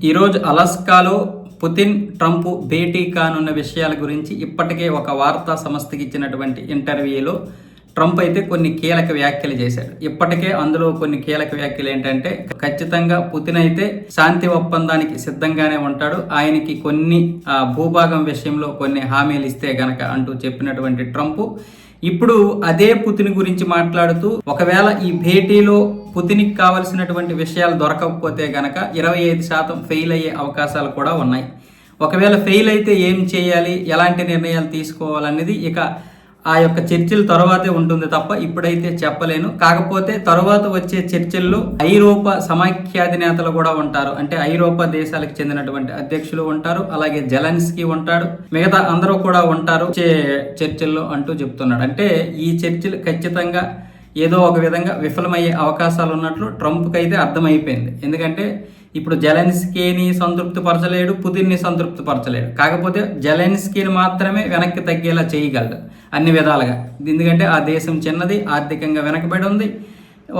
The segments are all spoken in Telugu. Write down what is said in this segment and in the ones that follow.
ఈరోజు అలస్కాలో పుతిన్ ట్రంప్ భేటీ కానున్న విషయాల గురించి ఇప్పటికే ఒక వార్తా సంస్థకి ఇచ్చినటువంటి ఇంటర్వ్యూలో ట్రంప్ అయితే కొన్ని కీలక వ్యాఖ్యలు చేశాడు. ఇప్పటికే అందులో కొన్ని కీలక వ్యాఖ్యలు ఏంటంటే ఖచ్చితంగా పుతిన్ అయితే శాంతి ఒప్పందానికి సిద్ధంగానే ఉంటాడు. ఆయనకి కొన్ని ఆ, భూభాగం విషయంలో కొన్ని హామీలు ఇస్తే గనక అంటూ చెప్పినటువంటి ట్రంప్. ఇప్పుడు అదే పుతిన్ గురించి మాట్లాడుతూ ఒకవేళ ఈ భేటీలో పుతినికి కావలసినటువంటి విషయాలు దొరకకపోతే గనక ఇరవై ఐదు శాతం ఫెయిల్ అయ్యే అవకాశాలు కూడా ఉన్నాయి. ఒకవేళ ఫెయిల్ అయితే ఏం చేయాలి? ఎలాంటి నిర్ణయాలు తీసుకోవాలనేది ఇక ఆ యొక్క చర్చల తర్వాతే ఉంటుంది తప్ప ఇప్పుడైతే చెప్పలేను. కాకపోతే తర్వాత వచ్చే చర్చల్లో ఐరోపా సమాఖ్యాధినేతలు కూడా ఉంటారు. అంటే ఐరోపా దేశాలకు చెందినటువంటి అధ్యక్షులు ఉంటారు. అలాగే జలన్స్కి ఉంటాడు. మిగతా అందరూ కూడా ఉంటారు. చర్చల్లో అంటూ చెప్తున్నాడు. అంటే ఈ చర్చలు ఖచ్చితంగా ఏదో ఒక విధంగా విఫలమయ్యే అవకాశాలు ఉన్నట్లు ట్రంప్కి అయితే అర్థమైపోయింది. ఎందుకంటే ఇప్పుడు జెలెన్స్కీని సంతృప్తి పరచలేడు పుతిన్ని సంతృప్తి పరచలేడు కాకపోతే జెలెన్స్కీని మాత్రమే వెనక్కి తగ్గేలా చేయగలడు అన్ని విధాలుగా. ఎందుకంటే ఆ దేశం చిన్నది ఆర్థికంగా వెనకబడి ఉంది.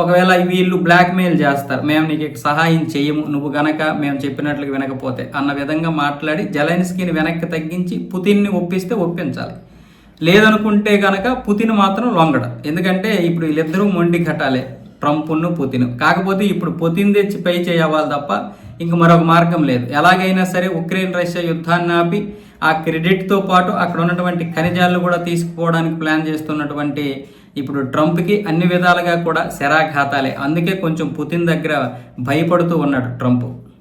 ఒకవేళ వీళ్ళు బ్లాక్మెయిల్ చేస్తారు మేము నీకు సహాయం చేయము నువ్వు గనక మేము చెప్పినట్లుగా వినకపోతే అన్న విధంగా మాట్లాడి జెలెన్స్కీని వెనక్కి తగ్గించి పుతిన్ని ఒప్పిస్తే ఒప్పించాలి. లేదనుకుంటే కనుక పుతిన్ మాత్రం లొంగడ. ఎందుకంటే ఇప్పుడు వీళ్ళిద్దరూ మొండి ఘటాలే. ట్రంప్ను పుతిన్. కాకపోతే ఇప్పుడు పుతిన్ తెచ్చి పై చేయవాలి తప్ప ఇంక మరొక మార్గం లేదు. ఎలాగైనా సరే ఉక్రెయిన్ రష్యా యుద్ధాన్ని ఆపి ఆ క్రెడిట్తో పాటు అక్కడ ఉన్నటువంటి ఖనిజాలను కూడా తీసుకుపోవడానికి ప్లాన్ చేస్తున్నటువంటి ఇప్పుడు ట్రంప్కి అన్ని విధాలుగా కూడా శరాఘాతాలే. అందుకే కొంచెం పుతిన్ దగ్గర భయపడుతూ ఉన్నాడు ట్రంప్.